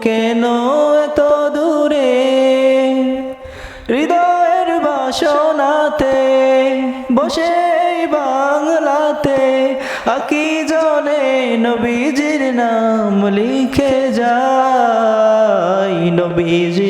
কেন এত দূরে? হৃদয়ের বাসনাতে বসে বাংলাতে আকি জনে নবীজির নাম লিখে যাই নবীজির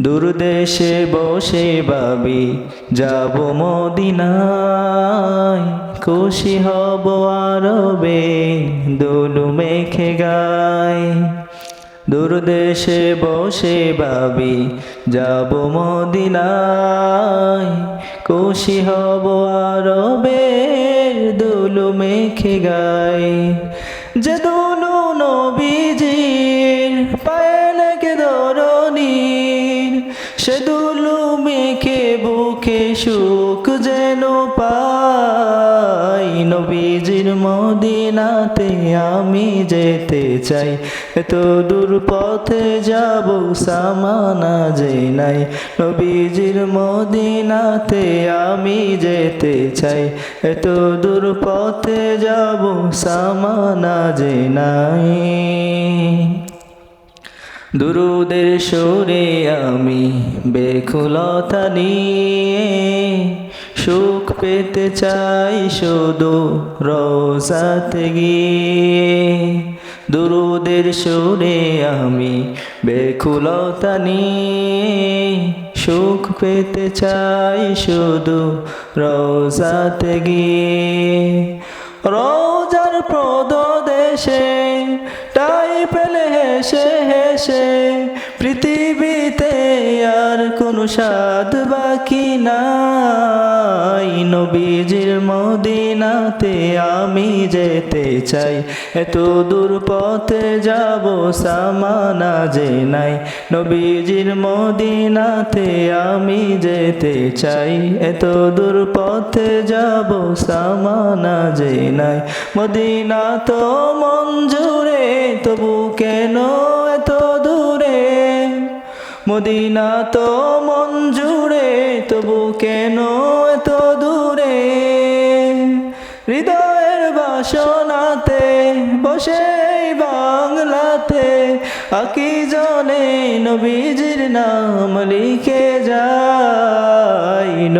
দূরদেশে বসে ভাবি, যাব মদিনায়। খুশি হব আরবে, দুলু মেখে গায়। দূরদেশে বসে ভাবি, যাব মদিনায়। খুশি হব আরবে, দুলু মেখে গায়। যে দুলু নবীজির মেখে বুকে সুখ যেন পাই। নবীজির মদিনাতে আমি যেতে চাই। এত দূর পথে যাব সামানা যে নাই। নবীজির মদিনাতে আমি যেতে চাই। এত দূর পথে যাব সামানা যে নাই। দুরুদের সুরে আমি বেকুলতা নিয়ে সুখ পেতে চাই শুধু রোজাতে গিয়ে। দুরুদের সুরে আমি বেকুলতা নিয়ে সুখ পেতে চাই শুধু রোজাতে গিয়ে। রোজার হেসে পৃথিবীতে আর কোনো স্বাদ বাকি নাই। নবীজির মদিনাতে আমি যেতে চাই। এত দূর পথে যাব সামানা যে নাই। নবীজির মদিনাতে আমি যেতে চাই। এত দূর পথে যাব সামানা যে নাই। মদিনা তো মঞ্জুরে, তবু কেন মদিনা তো মন জুড়ে, তবু কেন এত দূরে? হৃদয়ের বাসনাতে বসে বাংলাতে আকি জনে নবীজির নাম লিখে যাই